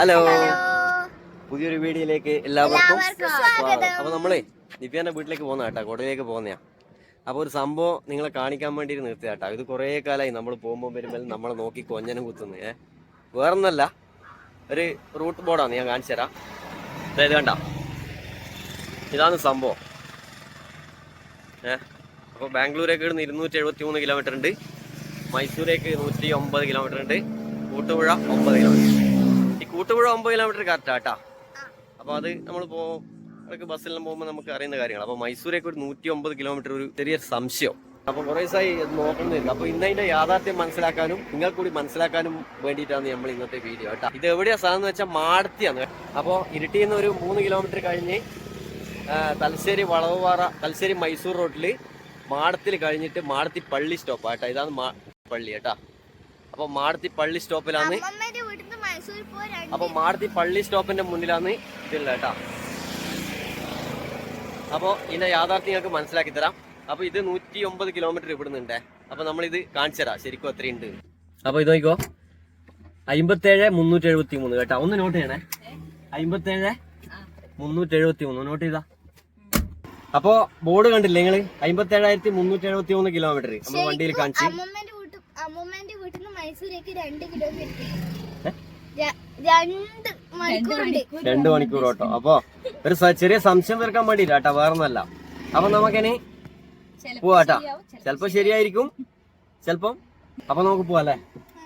Hello പുതിയൊരു വീഡിയോയിലേക്ക് എല്ലാവർക്കും സ്വാഗതം. അപ്പൊ നമ്മളെ ദിവ്യാന്റെ വീട്ടിലേക്ക് പോകുന്ന കേട്ടോ കോടതിയിലേക്ക് പോകുന്നയാ. അപ്പൊ ഒരു സംഭവം നിങ്ങളെ കാണിക്കാൻ വേണ്ടി നിർത്തിയ കേട്ടോ. ഇത് കുറെ കാലമായി നമ്മൾ പോകുമ്പോൾ വരുമ്പോൾ നമ്മളെ നോക്കി കൊഞ്ഞനും കുത്തുന്നു ഏ. വേറൊന്നല്ല ഒരു റൂട്ട് ബോർഡാണ് ഞാൻ കാണിച്ചു തരാം. അതായത് കണ്ട? ഇതാണ് സംഭവം ഏ. അപ്പോൾ ബാംഗ്ലൂരേക്ക് ഇവിടുന്ന് ഇരുന്നൂറ്റി എഴുപത്തി മൂന്ന് കിലോമീറ്റർ ഉണ്ട്. മൈസൂരേക്ക് നൂറ്റി ഒമ്പത് കിലോമീറ്റർ ഉണ്ട്. കൂട്ടുപുഴ ഒമ്പത് കിലോമീറ്റർ കൂട്ടുപുഴ ഒമ്പത് കിലോമീറ്റർ കറക്റ്റാ കേട്ടാ. അപ്പോൾ അത് നമ്മൾ പോ അതൊക്കെ ബസ്സിലെല്ലാം പോകുമ്പോൾ നമുക്ക് അറിയുന്ന കാര്യങ്ങൾ അപ്പോൾ മൈസൂരേക്ക് ഒരു നൂറ്റി ഒമ്പത് കിലോമീറ്റർ ഒരു ചെറിയ സംശയം. അപ്പോൾ കുറേ ദിവസമായി നോക്കുന്നില്ല അപ്പോൾ ഇന്ന് അതിന്റെ യാഥാർത്ഥ്യം മനസ്സിലാക്കാനും നിങ്ങൾ കൂടി മനസ്സിലാക്കാനും വേണ്ടിയിട്ടാണ് നമ്മൾ ഇന്നത്തെ വീഡിയോ കേട്ടോ. ഇത് എവിടെയാ സാധനം എന്ന് വെച്ചാൽ മാടത്തിയാണ്. അപ്പോൾ ഇരിട്ടിയിൽ നിന്ന് ഒരു മൂന്ന് കിലോമീറ്റർ കഴിഞ്ഞ് തലശ്ശേരി വളവുപാറ തലശ്ശേരി മൈസൂർ റോഡിൽ മാടത്തിൽ കഴിഞ്ഞിട്ട് മാടത്തി പള്ളി സ്റ്റോപ്പ് കേട്ടോ. ഇതാണ് പള്ളി കേട്ടോ. അപ്പോൾ മാടത്തി പള്ളി സ്റ്റോപ്പിലാണ് അപ്പൊ മാടത്തി പള്ളി സ്റ്റോപ്പിന്റെ മുന്നിലാണ് ഇതില്ല കേട്ടാ. അപ്പോ ഇതിന്റെ യാഥാർത്ഥ്യം നിങ്ങൾക്ക് മനസ്സിലാക്കി തരാം. അപ്പൊ ഇത് നൂറ്റി ഒമ്പത് കിലോമീറ്റർ ഇവിടുന്നുണ്ടേ. അപ്പൊ നമ്മൾ ഇത് കാണിച്ചു തരാം. ശരിക്കും അത്രയുണ്ട് അപ്പൊ ഇത് നോക്കിക്കോ. അമ്പത്തേഴ് മുന്നൂറ്റി എഴുപത്തി മൂന്ന് കേട്ടാ. ഒന്ന് നോട്ട് ചെയ്യണേ. അമ്പത്തേഴ് മുന്നൂറ്റി എഴുപത്തി മൂന്ന് നോട്ട് ചെയ്താ. അപ്പോ ബോർഡ് കണ്ടില്ലേ നിങ്ങൾ? അമ്പത്തേഴായിരത്തി മുന്നൂറ്റി എഴുപത്തി മൂന്ന് കിലോമീറ്റർ നമ്മൾ വണ്ടിയിൽ കാണിച്ചു. അമ്മമ്മേന്റെ വീട്ടിൽ നിന്ന് മൈസൂരേക്ക് രണ്ട് കിലോമീറ്റർ രണ്ട് രണ്ട് മണിക്കൂർ. ഓട്ടോ. അപ്പൊ ഒരു ചെറിയ സംശയം തീർക്കാൻ വേണ്ടിയില്ല കേട്ടോ വേറൊന്നല്ല. അപ്പൊ നമുക്കിനി പോവാട്ടാ ചെലപ്പോ ശരിയായിരിക്കും. ചെലപ്പം അപ്പൊ നമുക്ക് പോവാല്ലേ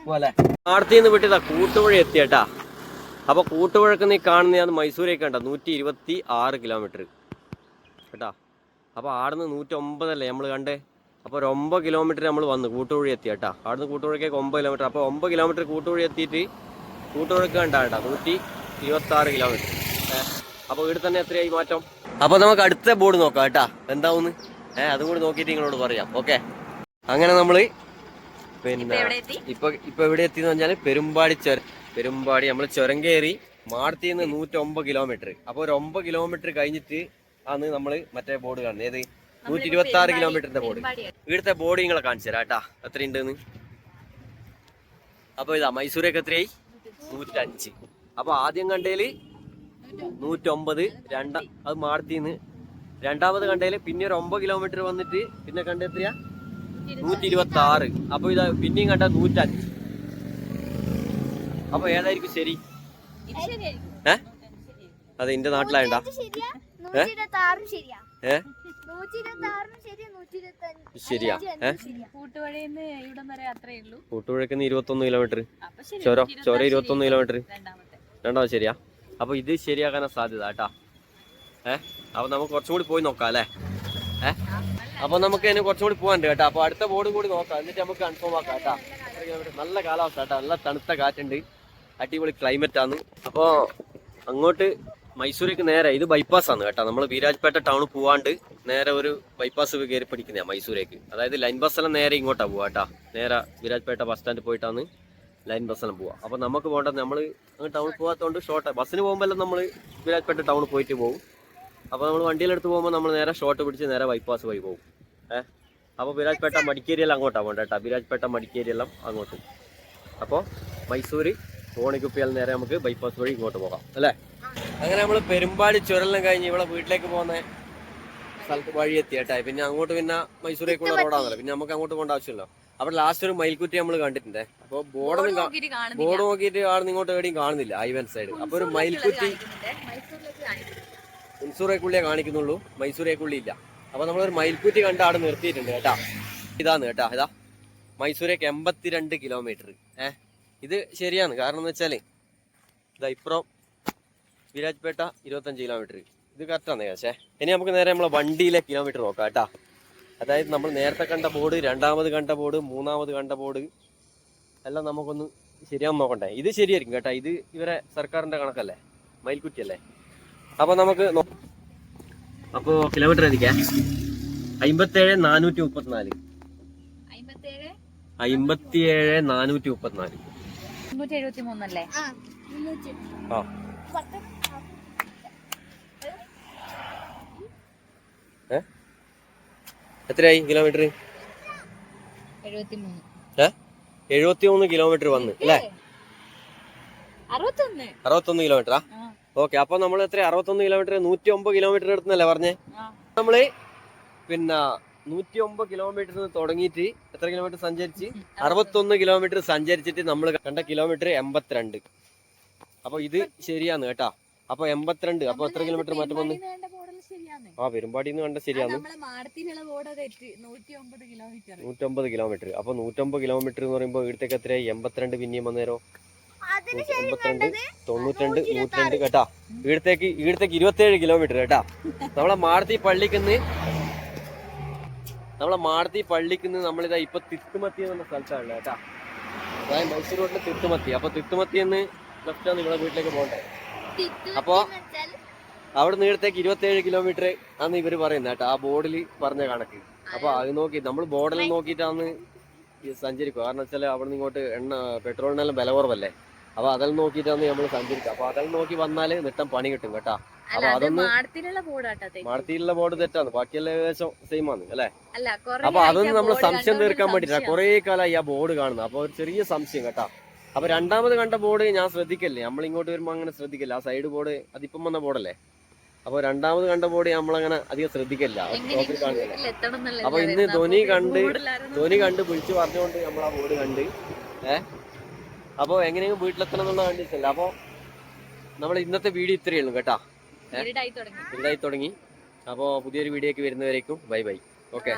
പോവാല്ലേ ആടത്തിൽ നിന്ന് വിട്ടിതാ കൂട്ടുപുഴ എത്തിയട്ടാ. അപ്പൊ കൂട്ടുപുഴക്ക് നീ കാണുന്നതാണ് മൈസൂരേക്ക് കണ്ട നൂറ്റി ഇരുപത്തി ആറ് കിലോമീറ്റർ. കേട്ടാ? അപ്പൊ ആടുന്ന് നൂറ്റി ഒമ്പതല്ലേ നമ്മൾ കണ്ടേ? അപ്പൊ ഒരു ഒമ്പത് കിലോമീറ്റർ നമ്മൾ വന്നു കൂട്ടുപുഴ എത്തി കേട്ടാ ആടുന്ന് കൂട്ടുപുഴക്കേക്ക് ഒമ്പത് കിലോമീറ്റർ. അപ്പൊ ഒമ്പത് കിലോമീറ്റർ കൂട്ടുപുഴ എത്തിയിട്ട് കൂട്ടുപുഴക്ക് കണ്ടാ കേട്ടാ. നൂറ്റി ഇരുപത്തി ആറ് കിലോമീറ്റർ അപ്പൊ ഇവിടെ തന്നെ എത്രയായി മാറ്റം? അപ്പൊ നമുക്ക് അടുത്ത ബോർഡ് നോക്കാം കേട്ടാ. എന്താവുന്ന്? ഏഹ് അതും കൂടി നോക്കിയിട്ട് നിങ്ങളോട് പറയാം. ഓക്കെ. അങ്ങനെ നമ്മൾ പിന്നെ ഇപ്പൊ ഇപ്പൊ എവിടെ എത്തിന്ന് പറഞ്ഞാൽ പെരുമ്പാടി ചുര പെരുമ്പാടി നമ്മൾ ചുരം കയറി മാടത്തിൽ നിന്ന് നൂറ്റൊമ്പത് കിലോമീറ്റർ അപ്പൊ ഒരു ഒമ്പത് കിലോമീറ്റർ കഴിഞ്ഞിട്ട് ആണ് നമ്മൾ മറ്റേ ബോർഡ് കാണുന്നത്. ഏത്? നൂറ്റി ഇരുപത്തി ആറ് കിലോമീറ്ററിന്റെ ബോർഡ് ഇവിടുത്തെ ബോർഡ് നിങ്ങളെ കാണിച്ചു തരാം കേട്ടാ എത്രയുണ്ടെന്ന് അപ്പൊ ഇതാ മൈസൂരേക്ക് എത്രയായി? നൂറ്റഞ്ച്. അപ്പൊ ആദ്യം കണ്ടേൽ നൂറ്റൊമ്പത് രണ്ട അത് മാടത്തിന്ന് രണ്ടാമത് കണ്ടേൽ പിന്നെ ഒരു ഒമ്പത് കിലോമീറ്റർ വന്നിട്ട് പിന്നെ കണ്ട എത്രയാ? നൂറ്റി ഇരുപത്തി ആറ് അപ്പൊ ഇത് പിന്നെയും കണ്ട നൂറ്റഞ്ച്. അപ്പൊ ഏതായിരിക്കും ശരി? ഏ? അതെ എന്റെ നാട്ടിലായണ്ടാ? ഏ ഏ? ശരിയാ കൂട്ടുവഴിന്ന് ഇവിടം വരെ അത്രേ ഉള്ളൂ. കൂട്ടുപുഴക്കുന്ന ഇരുപത്തൊന്ന് കിലോമീറ്റർ ചോരോ ശരി ചൊര ഇരുപത്തൊന്ന് കിലോമീറ്റർ രണ്ടാമത്തെ. രണ്ടാമത് ശരിയാ. അപ്പൊ ഇത് ശരിയാക്കാനാ സാധ്യത കേട്ടാ. ഏ? അപ്പൊ നമുക്ക് കുറച്ചും കൂടി പോയി നോക്കാം അല്ലേ? ഏ? അപ്പൊ നമുക്ക് അതിന് കുറച്ചും കൂടി പോകാനുണ്ട് കേട്ടോ. അപ്പൊ അടുത്ത ബോർഡ് കൂടി നോക്കാം. എന്നിട്ട് നമുക്ക് കൺഫേം ആക്കാം കേട്ടാ. നല്ല കാലാവസ്ഥ കേട്ടോ. നല്ല തണുത്ത കാറ്റുണ്ട്. അടിപൊളി ക്ലൈമറ്റ് ആണ് അപ്പോ അങ്ങോട്ട് മൈസൂരേക്ക് നേരെ ഇത് ബൈപ്പാസ് ആണ് കേട്ടോ. നമ്മൾ വീരാജ്പേട്ട ടൗൺ പോവാണ്ട് നേരെ ഒരു ബൈപ്പാസ് കയറി പിടിക്കുന്നതാണ് മൈസൂരേക്ക്. അതായത് ലൈൻ ബസ്സെല്ലാം നേരെ ഇങ്ങോട്ടാ പോവാ കേട്ടോ. നേരെ വീരാജ്പേട്ട ബസ് സ്റ്റാൻഡിൽ പോയിട്ടാണ് ലൈൻ ബസ്സെല്ലാം പോവാ. അപ്പൊ നമുക്ക് പോകേണ്ടത് നമ്മൾ ടൗണിൽ പോകാത്തതുകൊണ്ട് ഷോർട്ട് ബസ്സിന് പോകുമ്പോൾ നമ്മൾ വീരാജ്പേട്ട ടൗണിൽ പോയിട്ട് പോകും അപ്പോൾ നമ്മൾ വണ്ടിയിലെടുത്ത് പോകുമ്പോൾ നമ്മൾ നേരെ ഷോർട്ട് പിടിച്ച് നേരെ ബൈപ്പാസ് വഴി പോകും ഏഹ് അപ്പോൾ വിരാജ്പേട്ട മടിക്കേരിയെല്ലാം അങ്ങോട്ടാണ് പോകണ്ട കേട്ടോ. വിരാജ്പേട്ട മടിക്കേരിയെല്ലാം അങ്ങോട്ട്. അപ്പോൾ മൈസൂർ തോണിക്കുപ്പിയാൽ നേരെ നമുക്ക് ബൈപ്പാസ് വഴി ഇങ്ങോട്ട് പോകാം. അല്ലേ? അങ്ങനെ നമ്മൾ പെരുമ്പാടി ചുരലിനും കഴിഞ്ഞ് ഇവിടെ വീട്ടിലേക്ക് പോകുന്ന സ്ഥലത്ത് വഴി എത്തി പിന്നെ അങ്ങോട്ട് പിന്നെ മൈസൂരേക്കുള്ള റോഡാണല്ലോ. പിന്നെ നമുക്ക് അങ്ങോട്ട് പോകേണ്ട ആവശ്യമില്ല അവിടെ ലാസ്റ്റ് ഒരു മയിൽക്കുറ്റി നമ്മൾ കണ്ടിട്ടുണ്ട്. അപ്പോൾ ബോർഡൊന്നും ബോർഡ് നോക്കിയിട്ട് ആടെ ഇങ്ങോട്ട് എവിടെയും കാണുന്നില്ല ഐവൻ സൈഡ് അപ്പോൾ ഒരു മയിൽക്കുറ്റി മൈസൂരേക്കുള്ളിയെ കാണിക്കുന്നുള്ളൂ. മൈസൂരേക്കുള്ളി ഇല്ല. അപ്പൊ നമ്മളൊരു മയിൽക്കുറ്റി കണ്ട് അവിടെ നിർത്തിയിട്ടുണ്ട് കേട്ടാ. ഇതാന്ന് കേട്ടാ. ഇതാ. മൈസൂരേക്ക് എൺപത്തിരണ്ട് കിലോമീറ്റർ ഏഹ് ഇത് ശരിയാണ്. കാരണം എന്ന് വെച്ചാൽ ഇതാ ഇപ്പുറം വിരാജ്പേട്ട ഇരുപത്തഞ്ച് കിലോമീറ്റർ ഇത് കറക്റ്റാണ് കാശേ ഇനി നമുക്ക് നേരെ നമ്മളെ വണ്ടിയിലെ കിലോമീറ്റർ നോക്കാം കേട്ടോ. അതായത് നമ്മൾ നേരത്തെ കണ്ട ബോർഡ് രണ്ടാമത് കണ്ട ബോർഡ് മൂന്നാമത് കണ്ട ബോർഡ് എല്ലാം നമുക്കൊന്ന് ശരിയാന്ന് നോക്കണ്ടേ. ഇത് ശരിയായിരിക്കും കേട്ടോ. ഇത് ഇവരെ സർക്കാരിന്റെ കണക്കല്ലേ? മയിൽക്കുറ്റി അല്ലേ അപ്പൊ നമുക്ക് അപ്പോൾ അപ്പോ കിലോമീറ്റർ ഏതിക്കാ അമ്പത്തേഴ് നാനൂറ്റി മുപ്പത്തിനാല് അമ്പത്തിയേഴ് നാനൂറ്റി മുപ്പത്തിനാല് ആ. എത്രയായി കിലോമീറ്റർ എഴുപത്തി മൂന്ന് ഏ കിലോമീറ്റർ വന്ന് അല്ലേ? അറുപത്തൊന്ന്. കിലോമീറ്ററാ. ഓക്കെ അപ്പൊ നമ്മൾ എത്ര? അറുപത്തൊന്ന് കിലോമീറ്റർ നൂറ്റി ഒമ്പത് കിലോമീറ്റർ എടുത്തല്ലേ പറഞ്ഞേ. നമ്മൾ പിന്നെ നൂറ്റി ഒമ്പത് കിലോമീറ്റർ തുടങ്ങിയിട്ട് എത്ര കിലോമീറ്റർ സഞ്ചരിച്ച്? അറുപത്തൊന്ന്. കിലോമീറ്റർ സഞ്ചരിച്ചിട്ട് നമ്മൾ കണ്ട കിലോമീറ്റർ എൺപത്തിരണ്ട്. അപ്പൊ ഇത് ശരിയാന്ന് കേട്ടാ. അപ്പൊ എൺപത്തിരണ്ട് അപ്പൊ എത്ര കിലോമീറ്റർ മാറ്റം വന്ന്? ആ പെരുമ്പാടിന്ന് കണ്ട ശരിയാണ് നൂറ്റമ്പത് കിലോമീറ്റർ അപ്പൊ നൂറ്റമ്പത് കിലോമീറ്റർ എന്ന് പറയുമ്പോൾ ഇവിടത്തേക്ക് എത്രയായി? എൺപത്തിരണ്ട് പിന്നെയും വന്നേരോ? അതിന് എൺപത്തിരണ്ട് തൊണ്ണൂറ്റിരണ്ട് നൂറ്റിരണ്ട് കേട്ടാ. ഇവിടത്തേക്ക് ഇവിടത്തേക്ക് ഇരുപത്തേഴ് കിലോമീറ്റർ കേട്ടാ. നമ്മളെ മാടത്തി പള്ളിക്കുന്ന് നമ്മളെ മാടത്തി പള്ളിക്കുന്ന് നമ്മളിതാ ഇപ്പൊ തിത്തുമത്തി എന്ന സ്ഥലത്താണ് കേട്ടാ. അതായത് മൈസൂർ റോഡിലെ തിത്തുമത്തി അപ്പൊ തിത്തുമത്തി എന്ന് ലെഫ്റ്റ് ആണ് നിങ്ങളെ വീട്ടിലേക്ക് പോകണ്ടേ? അപ്പോ? അവിടെ നിന്ന് ഇവിടത്തേക്ക് ഇരുപത്തേഴ് കിലോമീറ്റർ ആണ് ഇവർ പറയുന്നത് കേട്ടോ. ആ ബോർഡിൽ പറഞ്ഞ കണക്ക്. അപ്പൊ അത്. നോക്കി നമ്മൾ ബോർഡിൽ നോക്കിയിട്ടാണ് സഞ്ചരിക്കുക. കാരണം വെച്ചാൽ അവിടെ നിന്ന് ഇങ്ങോട്ട് എണ്ണ പെട്രോളിനെല്ലാം വില കുറവല്ലേ? അപ്പൊ അതിൽ നോക്കിയിട്ടാണ് നമ്മൾ സഞ്ചരിക്കുക. അപ്പൊ അതിൽ നോക്കി വന്നാൽ നിട്ടം പണി കിട്ടും കേട്ടാ. അപ്പൊ അത് അതൊന്ന് മാടത്തിയിലുള്ള ബോർഡ് തെറ്റാണ്. ബാക്കിയെല്ലാം ഏകദേശം സെയിം ആണ് അല്ലെ? അപ്പൊ അതൊന്നും നമ്മൾ സംശയം തീർക്കാൻ വേണ്ടിട്ടാ. കുറെ കാലമായി ആ ബോർഡ് കാണുന്നത്. അപ്പൊ ഒരു ചെറിയ സംശയം കേട്ടാ. അപ്പൊ രണ്ടാമത് കണ്ട ബോർഡ് ഞാൻ ശ്രദ്ധിക്കല്ലേ? നമ്മൾ ഇങ്ങോട്ട് വരുമ്പോ അങ്ങനെ ശ്രദ്ധിക്കില്ല? ആ സൈഡ് ബോർഡ് അതിപ്പം വന്ന ബോർഡല്ലേ? അപ്പൊ രണ്ടാമത് കണ്ട ബോർഡ് നമ്മളങ്ങനെ അധികം ശ്രദ്ധിക്കില്ല അപ്പൊ ഇന്ന് ധോനി കണ്ട് ധോനി കണ്ട് വിളിച്ചു പറഞ്ഞുകൊണ്ട് നമ്മൾ ആ ബോർഡ് കണ്ട് ഏ? അപ്പൊ എങ്ങനെയെങ്കിലും വീട്ടിലെത്തണം എന്നുള്ള കണ്ടിട്ടില്ല അപ്പൊ നമ്മൾ ഇന്നത്തെ വീഡിയോ ഇത്രയേ ഉള്ളൂ കേട്ടാ. ഇതായി തുടങ്ങി. അപ്പോൾ പുതിയൊരു വീഡിയോക്ക് വരുന്നവരേക്കും ബൈ ബൈ. ഓക്കെ.